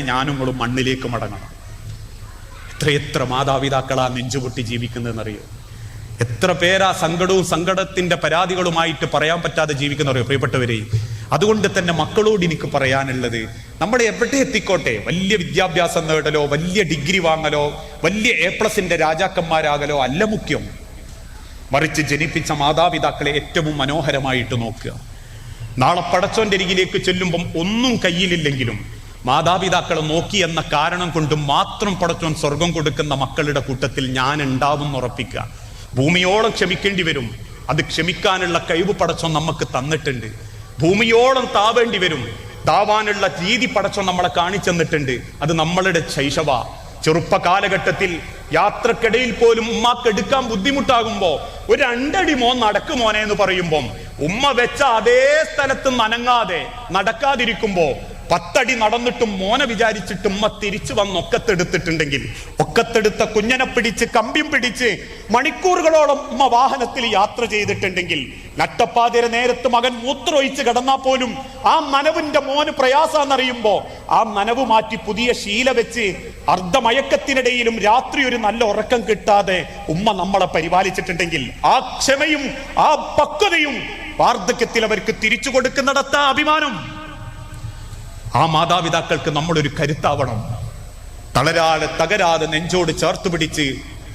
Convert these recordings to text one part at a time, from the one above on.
ഞാനും നിങ്ങളും മണ്ണിലേക്ക് മടങ്ങണം. എത്രയെത്ര മാതാപിതാക്കളാ നെഞ്ചുപൊട്ടി ജീവിക്കുന്നതെന്നറിയോ? എത്ര പേരാ സങ്കടവും സങ്കടത്തിന്റെ പരാതികളുമായിട്ട് പറയാൻ പറ്റാതെ ജീവിക്കുന്നറിയോ പ്രിയപ്പെട്ടവരെ അതുകൊണ്ട് തന്നെ മക്കളോട് എനിക്ക് പറയാനുള്ളത് നമ്മുടെ എവിടെ എത്തിക്കോട്ടെ? വലിയ വിദ്യാഭ്യാസം നേടലോ വലിയ ഡിഗ്രി വാങ്ങലോ വലിയ എ പ്ലസിന്റെ രാജാക്കന്മാരാകലോ അല്ല മുഖ്യം. മറിച്ച് ജനിപ്പിച്ച മാതാപിതാക്കളെ ഏറ്റവും മനോഹരമായിട്ട് നോക്കുക. നാളെ പടച്ചോന്റെ അരികിലേക്ക് ചെല്ലുമ്പം ഒന്നും കയ്യിലില്ലെങ്കിലും മാതാപിതാക്കളെ നോക്കി എന്ന കാരണം കൊണ്ട് മാത്രം പടച്ചോൻ സ്വർഗം കൊടുക്കുന്ന മക്കളുടെ കൂട്ടത്തിൽ ഞാൻ ഉണ്ടാവും ഉറപ്പിക്കുക. ഭൂമിയോളം ക്ഷമിക്കേണ്ടി വരും. അത് ക്ഷമിക്കാനുള്ള കഴിവ് പടച്ചോൻ നമുക്ക് തന്നിട്ടുണ്ട്. ഭൂമിയോളം താവേണ്ടി വരും. താവാനുള്ള രീതി പടച്ചോൻ നമ്മളെ കാണിച്ചെന്നിട്ടുണ്ട് അത് നമ്മളുടെ ശൈശവ. ചെറുപ്പ കാലഘട്ടത്തിൽ യാത്രക്കിടയിൽ പോലും ഉമ്മാക്ക് എടുക്കാൻ ബുദ്ധിമുട്ടാകുമ്പോ ഒരു രണ്ടടി മോൻ നടക്ക് മോനെ എന്ന് പറയുമ്പം ഉമ്മ വെച്ച അതേ സ്ഥലത്ത് നനങ്ങാതെ നടക്കാതിരിക്കുമ്പോ പത്തടി നടന്നിട്ടും മോനെ വിചാരിച്ചിട്ട് ഉമ്മ തിരിച്ചു വന്ന് ഒക്കത്തെടുത്തിട്ടുണ്ടെങ്കിൽ ഒക്കത്തെടുത്ത കുഞ്ഞനെ പിടിച്ച് കമ്പിയും പിടിച്ച് മണിക്കൂറുകളോളം ഉമ്മ വാഹനത്തിൽ യാത്ര ചെയ്തിട്ടുണ്ടെങ്കിൽ നട്ടപ്പാതിര നേരത്ത് മകൻ മൂത്രമൊഴിച്ച് കിടന്നാ പോലും ആ മനവിന്റെ മോന് പ്രയാസാന്നറിയുമ്പോ ആ മനവ് മാറ്റി പുതിയ ശീല വെച്ച് അർദ്ധമയക്കത്തിനിടയിലും രാത്രി ഒരു നല്ല ഉറക്കം കിട്ടാതെ ഉമ്മ നമ്മളെ പരിപാലിച്ചിട്ടുണ്ടെങ്കിൽ ആ ക്ഷമയും ആ പക്വതയും വാർദ്ധക്യത്തിൽ അവർക്ക് തിരിച്ചു കൊടുക്കുന്നിടത്ത അഭിമാനം. ആ മാതാപിതാക്കൾക്ക് നമ്മളൊരു കരുത്താവണം. തളരാതെ തകരാതെ നെഞ്ചോട് ചേർത്ത് പിടിച്ച്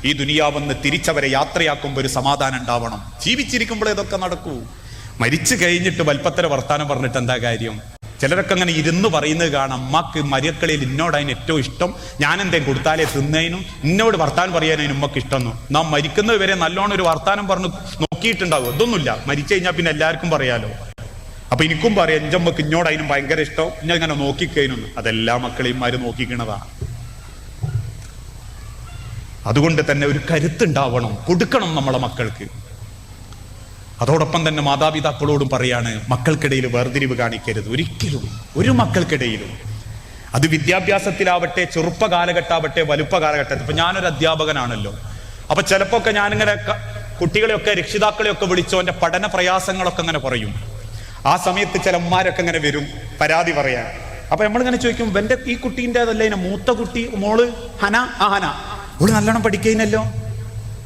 ഈ ദുനിയാവെന്ന് തിരിച്ചവരെ യാത്രയാക്കുമ്പോൾ ഒരു സമാധാനം ഉണ്ടാവണം. ജീവിച്ചിരിക്കുമ്പോൾ ഇതൊക്കെ നടക്കൂ. മരിച്ചു കഴിഞ്ഞിട്ട് വൽപ്പത്തര വർത്താനം പറഞ്ഞിട്ട് എന്താ കാര്യം? ചിലരൊക്കെ അങ്ങനെ ഇരുന്ന് പറയുന്നത് കാണാം. അമ്മയ്ക്ക് മരിയക്കളിയിൽ ഇന്നോട് അതിന് ഏറ്റവും ഇഷ്ടം. ഞാൻ എന്തേലും കൊടുത്താലേ തിന്നതിനും ഇന്നോട് വർത്താനം പറയാനും ഉമ്മക്ക് ഇഷ്ടമെന്നു. നാം മരിക്കുന്നത് വരെ നല്ലോണം ഒരു വർത്താനം പറഞ്ഞു നോക്കിയിട്ടുണ്ടാവും. ഇതൊന്നുമില്ല മരിച്ചു കഴിഞ്ഞാൽ പിന്നെ എല്ലാവർക്കും പറയാലോ. അപ്പൊ എനിക്കും പറയാം എഞ്ചമ്മക്ക് ഇഞ്ഞോട് അതിനും ഭയങ്കര ഇഷ്ടം. ഞാൻ ഇങ്ങനെ നോക്കിക്കഴിഞ്ഞു അതെല്ലാ മക്കളെയും മാര് നോക്കിക്കണതാണ് അതുകൊണ്ട് തന്നെ ഒരു കരുത്തുണ്ടാവണം. കൊടുക്കണം നമ്മളെ മക്കൾക്ക്. അതോടൊപ്പം തന്നെ മാതാപിതാക്കളോടും പറയാണ് മക്കൾക്കിടയിൽ വേർതിരിവ് കാണിക്കരുത്. ഒരിക്കലും ഒരു മക്കൾക്കിടയിലും. അത് വിദ്യാഭ്യാസത്തിലാവട്ടെ ചെറുപ്പ കാലഘട്ടാവട്ടെ വലുപ്പ കാലഘട്ടത്തിൽ. ഇപ്പൊ ഞാനൊരു അധ്യാപകനാണല്ലോ. അപ്പൊ ചിലപ്പോ ഒക്കെ ഞാനിങ്ങനെ കുട്ടികളെയൊക്കെ രക്ഷിതാക്കളെയൊക്കെ വിളിച്ചോ എന്റെ പഠന പ്രയാസങ്ങളൊക്കെ അങ്ങനെ പറയും. ആ സമയത്ത് ചില ഉമ്മാരൊക്കെ ഇങ്ങനെ വരും പരാതി പറയാൻ. അപ്പൊ നമ്മളിങ്ങനെ ചോദിക്കും എന്റെ ഈ കുട്ടീന്റെതല്ല? ഇതിന് മൂത്ത കുട്ടി മോൾ ഹന? ആ ഹന. ഓൾ നല്ലോണം പഠിക്കുന്നല്ലോ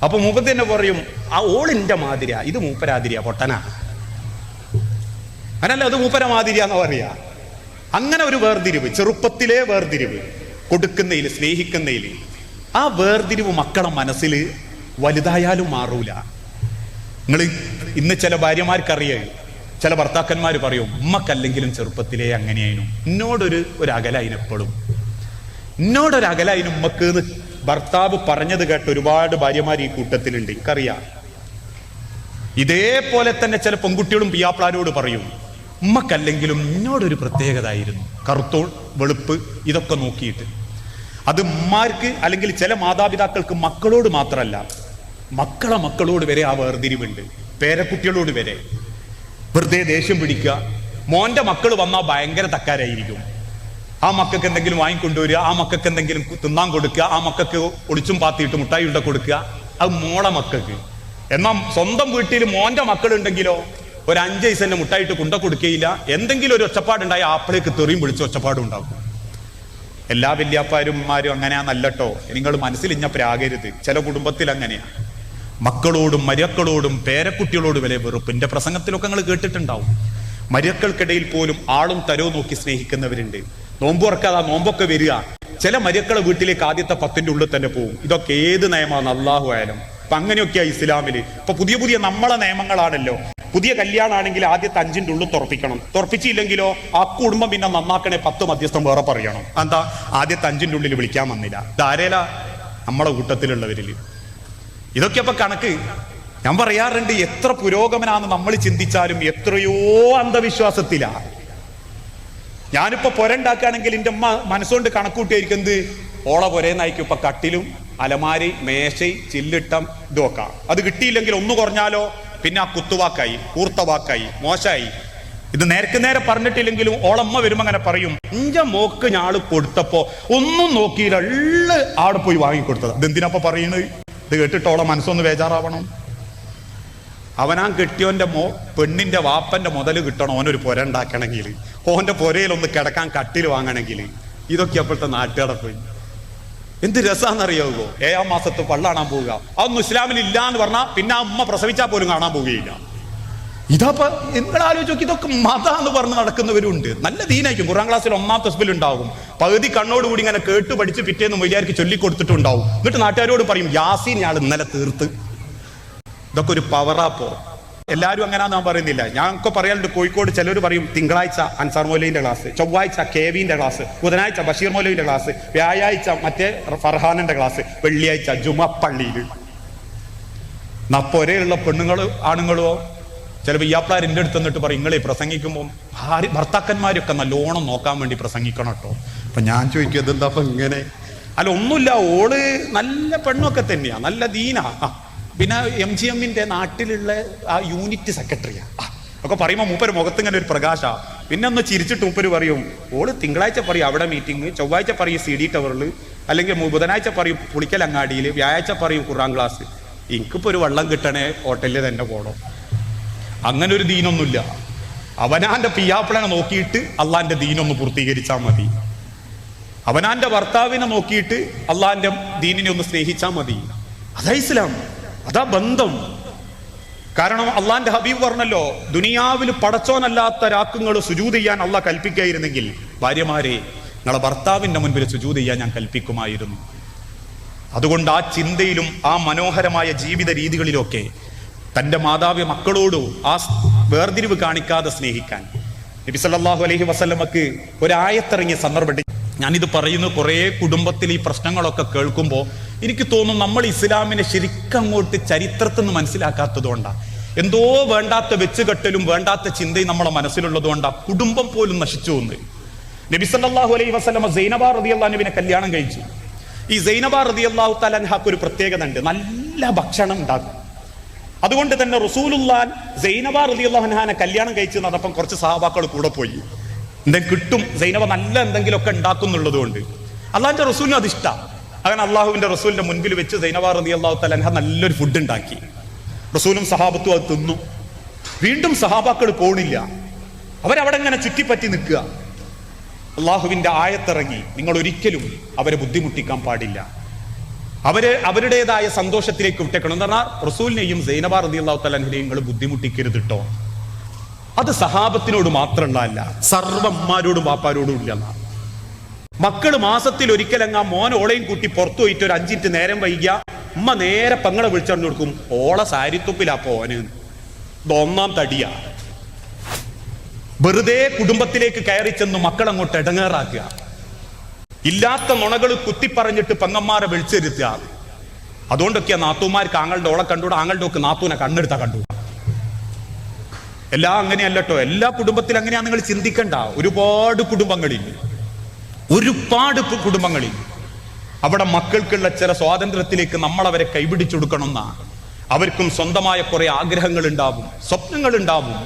അപ്പൊ മൂപ്പത്തി തന്നെ പറയും ആ ഓളിന്റെ മാതിരിയാ. ഇത് മൂപ്പരാതിരിയാ പൊട്ടനാ. അങ്ങനല്ല അത് മൂപ്പര മാതിരിയാന്ന് പറയാ. അങ്ങനെ ഒരു വേർതിരിവ് ചെറുപ്പത്തിലെ വേർതിരിവ് കൊടുക്കുന്നതിൽ സ്നേഹിക്കുന്നതിൽ ആ വേർതിരിവ് മക്കളെ മനസ്സിൽ വലുതായാലും മാറൂല. നിങ്ങൾ ഇന്ന് ചില ഭാര്യമാർക്കറിയേ ചില ഭർത്താക്കന്മാർ പറയും ഉമ്മക്കല്ലെങ്കിലും ചെറുപ്പത്തിലേ അങ്ങനെയായിരുന്നു എന്നോടൊരു ഒരു അകലായിനെപ്പോഴും എന്നോടൊരു അകലായിന് ഉമ്മക്ക് ഭർത്താവ് പറഞ്ഞത് കേട്ട് ഒരുപാട് ഭാര്യമാർ ഈ കൂട്ടത്തിലുണ്ട്. എനിക്കറിയാം. ഇതേപോലെ തന്നെ ചില പെൺകുട്ടികളും പിയാപ്ലാരോട് പറയും ഉമ്മക്കല്ലെങ്കിലും എന്നോടൊരു പ്രത്യേകത ആയിരുന്നു കറുത്തോൾ വെളുപ്പ് ഇതൊക്കെ നോക്കിയിട്ട്. അത് ഉമ്മാർക്ക് അല്ലെങ്കിൽ ചില മാതാപിതാക്കൾക്ക് മക്കളോട് മാത്രമല്ല മക്കളെ മക്കളോട് വരെ ആ വേർതിരിവുണ്ട്. പേരക്കുട്ടികളോട് വരെ. വെറുതെ ദേഷ്യം പിടിക്കുക. മോന്റെ മക്കൾ വന്നാൽ ഭയങ്കര തക്കാരായിരിക്കും. ആ മക്കൾക്ക് എന്തെങ്കിലും വാങ്ങിക്കൊണ്ടുവരിക ആ മക്കൾക്ക് എന്തെങ്കിലും തിന്നാൻ കൊടുക്കുക ആ മക്കൾക്ക് ഒളിച്ചും പാത്തിയിട്ട് മുട്ടായി ഉണ്ട കൊടുക്കുക. അത് മോളെ മക്കൾക്ക്. എന്നാൽ സ്വന്തം വീട്ടിൽ മോന്റെ മക്കളുണ്ടെങ്കിലോ ഒരു അഞ്ച് പൈസന്റെ മുട്ടായിട്ട് കുണ്ട കൊടുക്കുകയില്ല എന്തെങ്കിലും ഒരു ഒച്ചപ്പാടുണ്ടായി ആപ്പിളേക്ക് തെറിയും വിളിച്ച് ഒച്ചപ്പാടും ഉണ്ടാക്കും എല്ലാ വല്യാപ്പാരുമാരും അങ്ങനെയാന്നല്ലട്ടോ നിങ്ങൾ മനസ്സിൽ ഇഞ്ഞപ്പരാകരുത് ചില കുടുംബത്തിൽ അങ്ങനെയാ മക്കളോടും മര്യക്കളോടും പേരക്കുട്ടികളോടും വരെ വെറുപ്പ് എന്റെ പ്രസംഗത്തിലൊക്കെ നിങ്ങൾ കേട്ടിട്ടുണ്ടാവും. മര്യക്കൾക്കിടയിൽ പോലും ആളും തരോ നോക്കി സ്നേഹിക്കുന്നവരുണ്ട്. നോമ്പ് ആ നോമ്പൊക്കെ വരിക. ചില മര്യക്കളെ വീട്ടിലേക്ക് ആദ്യത്തെ പത്തിന്റെ ഉള്ളിൽ തന്നെ പോകും. ഇതൊക്കെ ഏത് നയമാണ് അള്ളാഹു ആയാലും അപ്പൊ അങ്ങനെയൊക്കെയാണ് ഇസ്ലാമിൽ. ഇപ്പൊ പുതിയ പുതിയ നമ്മളെ നിയമങ്ങളാണല്ലോ. പുതിയ കല്യാണാണെങ്കിൽ ആദ്യത്തെ അഞ്ചിന്റെ ഉള്ളിൽ തുറപ്പിക്കണം. തുറപ്പിച്ചില്ലെങ്കിലോ ആ കുടുംബം പിന്നെ നന്നാക്കണേ പത്ത് മധ്യസ്ഥം വേറെ പറയണം. എന്താ? ആദ്യത്തെ അഞ്ചിന്റെ ഉള്ളിൽ വിളിക്കാൻ വന്നില്ല. ധാരേല നമ്മളെ കൂട്ടത്തിലുള്ളവരിൽ. ഇതൊക്കെ അപ്പൊ കണക്ക്. ഞാൻ പറയാറുണ്ട് എത്ര പുരോഗമനാന്ന് നമ്മൾ ചിന്തിച്ചാലും എത്രയോ അന്ധവിശ്വാസത്തിലാ. ഞാനിപ്പോ പൊരണ്ടാക്കുകയാണെങ്കിൽ എന്റെ അമ്മ മനസ്സുകൊണ്ട് കണക്കൂട്ടിയായിരിക്കും എന്ത്? ഓള നായിക്കും ഇപ്പൊ കട്ടിലും അലമാരി മേശയും ചില്ലിട്ടം ഇതൊക്കെ. അത് കിട്ടിയില്ലെങ്കിൽ ഒന്ന് കുറഞ്ഞാലോ? പിന്നെ ആ കുത്തുവാക്കായി കൂർത്ത വാക്കായി മോശമായി. ഇത് നേരക്ക് നേരെ പറഞ്ഞിട്ടില്ലെങ്കിലും ഓളമ്മ വരുമ്പോ അങ്ങനെ പറയും. ഇഞ്ച മോക്ക് ഞാൾ കൊടുത്തപ്പോ ഒന്നും നോക്കിയില്ല ആട് പോയി വാങ്ങിക്കൊടുത്തത്. ഇതെന്തിനപ്പ പറയണത് ഇത് കേട്ടിട്ടോളം മനസ്സൊന്ന് ബേജാറാവണം. അവനാൻ കെട്ടിയോന്റെ മോ പെണ്ണിന്റെ വാപ്പന്റെ മുതൽ കിട്ടണം ഓനൊരു പുര ഉണ്ടാക്കണമെങ്കിൽ ഓന്റെ പുരയിൽ ഒന്ന് കിടക്കാൻ കട്ടിൽ വാങ്ങണമെങ്കിൽ ഇതൊക്കെ അപ്പോഴത്തെ നാട്ടുകടപ്പ്. എന്ത് രസാന്നറിയാവോ? ഏഴാം മാസത്ത് പള്ളാണാൻ പോവുക. അതൊന്നും ഇസ്ലാമിൽ ഇല്ല എന്ന് പറഞ്ഞാൽ പിന്നെ അമ്മ പ്രസവിച്ചാൽ പോലും കാണാൻ പോവുകയില്ല. ഇതപ്പോ നിങ്ങൾ ആലോചിച്ച് നോക്കി ഇതൊക്കെ മത എന്ന് പറഞ്ഞ് നടക്കുന്നവരുണ്ട്. നല്ല ദീനായിരിക്കും. കുറാം ക്ലാസ്സിൽ ഒന്നാം തസ്ബിൽ ഉണ്ടാകും. പകുതി കണ്ണോടുകൂടി ഇങ്ങനെ കേട്ട് പഠിച്ച് പിറ്റേന്ന് മൊയ്യാർക്ക് ചൊല്ലിക്കൊടുത്തിട്ടുണ്ടാവും. എന്നിട്ട് നാട്ടുകാരോട് പറയും യാസീൻ ഞാൻ ഇന്നലെ തീർത്ത്. ഇതൊക്കെ ഒരു പവറാപ്പോ എല്ലാവരും അങ്ങനെ ഞാൻ പറയുന്നില്ല. ഞങ്ങൾക്ക് പറയാനുണ്ട് കോഴിക്കോട് ചിലർ പറയും തിങ്കളാഴ്ച അൻസാർ മൗലവിന്റെ ക്ലാസ് ചൊവ്വാഴ്ച കെവിന്റെ ക്ലാസ് ബുധനാഴ്ച ബഷീർ മൗലവിന്റെ ക്ലാസ് വ്യാഴാഴ്ച മറ്റേ ഫർഹാനന്റെ ക്ലാസ് വെള്ളിയാഴ്ച ജുമപ്പള്ളിയിൽ നപ്പൊരയുള്ള പെണ്ണുങ്ങളും ആണുങ്ങളോ ചിലപ്പോൾ ഇയാപ്ലാർ എന്റെ അടുത്ത് നിന്നിട്ട് പറയും നിങ്ങളെ പ്രസംഗിക്കുമ്പോൾ ഭാര്യ ഭർത്താക്കന്മാരൊക്കെ നല്ലോണം നോക്കാൻ വേണ്ടി പ്രസംഗിക്കണം കേട്ടോ. അപ്പം ഞാൻ ചോദിക്കും ഇതെന്താ അപ്പം ഇങ്ങനെ? അല്ല ഒന്നുമില്ല ഓൾ നല്ല പെണ്ണൊക്കെ തന്നെയാ നല്ല ദീന. ആ പിന്നെ എം ജി എമ്മിന്റെ നാട്ടിലുള്ള ആ യൂണിറ്റ് സെക്രട്ടറിയാ. ആ, ഒക്കെ പറയുമ്പോൾ മൂപ്പര് മുഖത്ത് ഇങ്ങനെ ഒരു പ്രകാശ. പിന്നെ ഒന്ന് ചിരിച്ചിട്ട് മൂപ്പര് പറയും ഓൾ തിങ്കളാഴ്ച പറയും അവിടെ മീറ്റിംഗ് ചൊവ്വാഴ്ച പറയും സി ഡി ടവറിൽ അല്ലെങ്കിൽ ബുധനാഴ്ച പറയും പുളിക്കലങ്ങാടിയിൽ വ്യാഴാഴ്ച പറയും ഖുറാൻ ക്ലാസ്. എനിക്കിപ്പോൾ ഒരു വെള്ളം കിട്ടണേ ഹോട്ടലിൽ തന്നെ പോകണം അങ്ങനെ ഒരു ദീനൊന്നുമില്ല. അവനാന്റെ പിയാപ്പിളനെ നോക്കിയിട്ട് അള്ളാന്റെ ദീനൊന്ന് പൂർത്തീകരിച്ചാൽ മതി. അവനാന്റെ ഭർത്താവിനെ നോക്കിയിട്ട് അള്ളാന്റെ ദീനിനെ ഒന്ന് സ്നേഹിച്ചാൽ മതി. അതാ ഇസ്ലാം. അതാ ബന്ധം. കാരണം അള്ളാന്റെ ഹബീബ് പറഞ്ഞല്ലോ ദുനിയാവിൽ പടച്ചോനല്ലാത്ത രാക്കുങ്ങൾ സുജൂത് ചെയ്യാൻ അള്ളാഹ് കൽപ്പിക്കായിരുന്നെങ്കിൽ ഭാര്യമാരെ നിങ്ങളെ ഭർത്താവിന്റെ മുൻപിൽ സുജൂത് ചെയ്യാൻ ഞാൻ കൽപ്പിക്കുമായിരുന്നു. അതുകൊണ്ട് ആ ചിന്തയിലും ആ മനോഹരമായ ജീവിത രീതികളിലൊക്കെ തന്റെ മാതാവ് മക്കളോട് ആ വേർതിരിവ് കാണിക്കാതെ സ്നേഹിക്കാൻ. നബി സല്ലാഹു അലഹി വസല്ലമക്ക് ഒരായത്തിറങ്ങിയ സന്ദർഭത്തിൽ ഞാനിത് പറയുന്നു കുറേ കുടുംബത്തിൽ ഈ പ്രശ്നങ്ങളൊക്കെ കേൾക്കുമ്പോൾ എനിക്ക് തോന്നും നമ്മൾ ഇസ്ലാമിനെ ശരിക്കും അങ്ങോട്ട് ചരിത്രത്തിൽ നിന്ന് മനസ്സിലാക്കാത്തതുകൊണ്ടാണ് എന്തോ വേണ്ടാത്ത വെച്ചുകെട്ടലും വേണ്ടാത്ത ചിന്തയും നമ്മളെ മനസ്സിലുള്ളതുകൊണ്ടാണ് കുടുംബം പോലും നശിച്ചു പോകുന്നത് നബി സല്ലാഹു അലൈഹി വസല്ലമ സൈനബ അള്ളാഹുവിനെ കല്യാണം കഴിച്ചു. ഈ സൈനബ അള്ളാഹു തലൻഹാക്ക് ഒരു പ്രത്യേകത ഉണ്ട് നല്ല ഭക്ഷണം ഉണ്ടാക്കും. അതുകൊണ്ട് തന്നെ റസൂലുല്ലാൻ സൈനബ റളിയല്ലാഹുഹാനെ കല്യാണം കഴിച്ചു നടപ്പം കുറച്ച് സഹാബാക്കൾ കൂടെ പോയി. എന്തെങ്കിലും കിട്ടും സൈനബ നല്ല എന്തെങ്കിലുമൊക്കെ ഉണ്ടാക്കുന്നുള്ളത് കൊണ്ട്. അള്ളാഹിന്റെ റസൂലിനും അത് ഇഷ്ടം അങ്ങനെ അള്ളാഹുവിന്റെ റസൂലിന്റെ മുൻപിൽ വെച്ച് സൈനബ അള്ളാഹു തലഹ നല്ലൊരു ഫുഡ് ഉണ്ടാക്കി. റസൂലും സഹാബത്തും അത് തിന്നു. വീണ്ടും സഹാബാക്കൾ പോണില്ല. അവരവിടെ ഇങ്ങനെ ചുറ്റിപ്പറ്റി നിൽക്കുക. അള്ളാഹുവിന്റെ ആയത്തിറങ്ങി. നിങ്ങൾ ഒരിക്കലും അവരെ ബുദ്ധിമുട്ടിക്കാൻ പാടില്ല. അവർ അവരുടേതായ സന്തോഷത്തിലേക്ക് വിട്ടേക്കണം. എന്ന് പറഞ്ഞാൽ റസൂലിനെയും സൈനബ റതി അള്ളാഹു തലാഹിനെയും നിങ്ങൾ ബുദ്ധിമുട്ടിക്കരുത് കേട്ടോ അത് സഹാബത്തിനോട് മാത്രമുള്ളതല്ല സർവന്മാരോടും വാപ്പാരോടും ഇല്ല. മക്കൾ മാസത്തിൽ ഒരിക്കലങ്ങ മോൻ ഓളയും കൂട്ടി പുറത്തു പോയിട്ട് ഒരു അഞ്ചിറ്റ് നേരം വൈകിയ ഉമ്മ നേരെ പെങ്ങളെ വിളിച്ചറിഞ്ഞു കൊടുക്കും ഓള സാരിത്തുപ്പിലാ പോന് ഒന്നാം തടിയാ. വെറുതെ കുടുംബത്തിലേക്ക് കയറി ചെന്ന് മക്കളങ്ങോട്ട് ഇടങ്ങേറാക്കുക. ഇല്ലാത്ത നുണകൾ കുത്തിപ്പറഞ്ഞിട്ട് പെങ്ങന്മാരെ വിളിച്ചിരുത്തുക അതുകൊണ്ടൊക്കെയാ നാത്തൂമാർക്ക് ആങ്ങളുടെ ഓളെ കണ്ടുകൂടാ ആങ്ങളുടെ ഒക്കെ നാത്തൂനെ കണ്ണെടുത്താ കണ്ടു എല്ലാം അങ്ങനെയല്ലട്ടോ എല്ലാ കുടുംബത്തിലും അങ്ങനെയാ നിങ്ങൾ ചിന്തിക്കണ്ട. ഒരുപാട് കുടുംബങ്ങളിൽ ഒരുപാട് കുടുംബങ്ങളിൽ അവിടെ മക്കൾക്കുള്ള ചില സ്വാതന്ത്ര്യത്തിലേക്ക് നമ്മൾ അവരെ കൈപിടിച്ചെടുക്കണമെന്ന അവർക്കും സ്വന്തമായ കുറെ ആഗ്രഹങ്ങൾ ഉണ്ടാവും സ്വപ്നങ്ങൾ ഉണ്ടാവും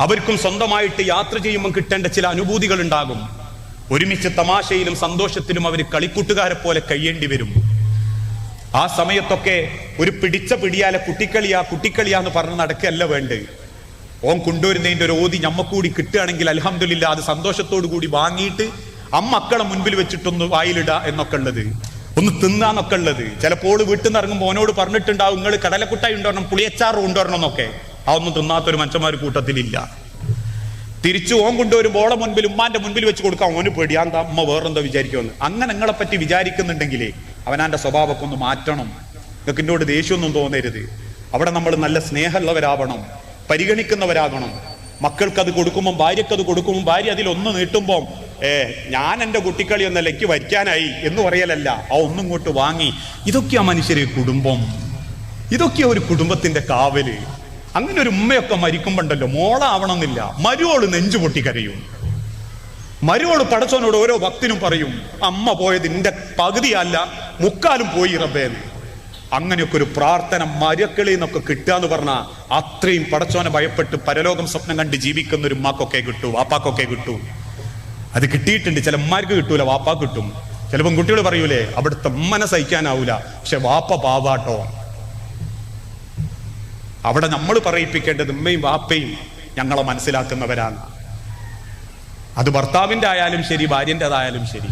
അവർക്കും സ്വന്തമായിട്ട് യാത്ര ചെയ്യുമ്പോൾ കിട്ടേണ്ട ചില അനുഭൂതികൾ ഉണ്ടാകും ഒരുമിച്ച് തമാശയിലും സന്തോഷത്തിലും അവർ കളിക്കൂട്ടുകാരെ പോലെ കഴിയേണ്ടി വരും. ആ സമയത്തൊക്കെ ഒരു പിടിച്ച പിടിയാലെ കുട്ടിക്കളിയാ കുട്ടിക്കളിയാ എന്ന് പറഞ്ഞ് നടക്കല്ല വേണ്ട. ഓൻ കൊണ്ടുവരുന്നതിന്റെ ഒരു ഓതി ഞമ്മക്കൂടി കിട്ടുകയാണെങ്കിൽ അലഹമില്ല അത് സന്തോഷത്തോടു കൂടി വാങ്ങിയിട്ട് അമ്മക്കളെ മുൻപിൽ വെച്ചിട്ടൊന്ന് വായിലിട എന്നൊക്കെ ഉള്ളത്. ഒന്ന് തിന്നാന്നൊക്കെ ഉള്ളത്. ചിലപ്പോൾ വീട്ടിൽ നിന്ന് ഇറങ്ങുമ്പോൾ ഓനോട് പറഞ്ഞിട്ടുണ്ടാവും നിങ്ങൾ കടലക്കുട്ടായി ഉണ്ടോരണം പുളിയച്ചാറ് കൊണ്ടുവരണം എന്നൊക്കെ ആ ഒന്നും തിന്നാത്തൊരു മനുഷ്യന്മാർ കൂട്ടത്തിലില്ല. തിരിച്ചു ഓൻ കൊണ്ടുവരുമ്പോൾ ഓളെ മുൻപിൽ ഉമ്മാന്റെ മുൻപിൽ വെച്ച് കൊടുക്കാം ഓന് പേടി. എന്താ അമ്മ വേറെന്താ വിചാരിക്കുമെന്ന്. അങ്ങനെ നിങ്ങളെ പറ്റി വിചാരിക്കുന്നുണ്ടെങ്കിലേ അവനാന്റെ സ്വഭാവമൊക്കെ ഒന്ന് മാറ്റണം. നിങ്ങൾക്ക് എന്നോട് ദേഷ്യമൊന്നും തോന്നരുത്. അവിടെ നമ്മൾ നല്ല സ്നേഹമുള്ളവരാവണം പരിഗണിക്കുന്നവരാകണം. മക്കൾക്ക് അത് കൊടുക്കുമ്പോൾ ഭാര്യക്ക് അത് കൊടുക്കുമ്പോൾ ഭാര്യ അതിൽ ഒന്ന് നീട്ടുമ്പോൾ ഏ ഞാൻ എന്റെ കുട്ടിക്കളി ഒന്നല്ല എനിക്ക് വരിക്കാനായി എന്ന് പറയലല്ല. ആ ഒന്നും ഇങ്ങോട്ട് വാങ്ങി. ഇതൊക്കെയാ മനുഷ്യരെ കുടുംബം. ഇതൊക്കെയാ ഒരു കുടുംബത്തിന്റെ കാവൽ. അങ്ങനെ ഒരു ഉമ്മയൊക്കെ മരിക്കുമ്പോണ്ടല്ലോ മോളാവണമെന്നില്ല. മരുവോൾ നെഞ്ചു പൊട്ടി കരയും. മരുവോൾ പടച്ചോനോട് ഓരോ ഭക്തിനും പറയും അമ്മ പോയത് നിന്റെ പകുതിയല്ല മുക്കാലും പോയി റബ്ബേന്ന് അങ്ങനെയൊക്കെ ഒരു പ്രാർത്ഥന മരക്കളിൽ നിന്നൊക്കെ കിട്ടുക എന്ന് പറഞ്ഞാൽ അത്രയും പടച്ചോനെ ഭയപ്പെട്ട് പരലോകം സ്വപ്നം കണ്ട് ജീവിക്കുന്ന ഒരു ഉമ്മാക്കൊക്കെ കിട്ടൂ വാപ്പാക്കൊക്കെ കിട്ടൂ. അത് കിട്ടിയിട്ടുണ്ട്. ചില ഉമ്മാർക്ക് കിട്ടൂല വാപ്പാ കിട്ടും. ചിലപ്പം കുട്ടികൾ പറയൂലേ അവിടുത്തെ ഉമ്മനെ സഹിക്കാനാവൂല. പക്ഷെ വാപ്പ പാവാട്ടോ. അവിടെ നമ്മൾ പറയിപ്പിക്കേണ്ടത് ഉമ്മയും വാപ്പയും ഞങ്ങളെ മനസ്സിലാക്കുന്നവരാണ്. അത് ഭർത്താവിന്റെ ആയാലും ശരി ഭാര്യന്റെതായാലും ശരി.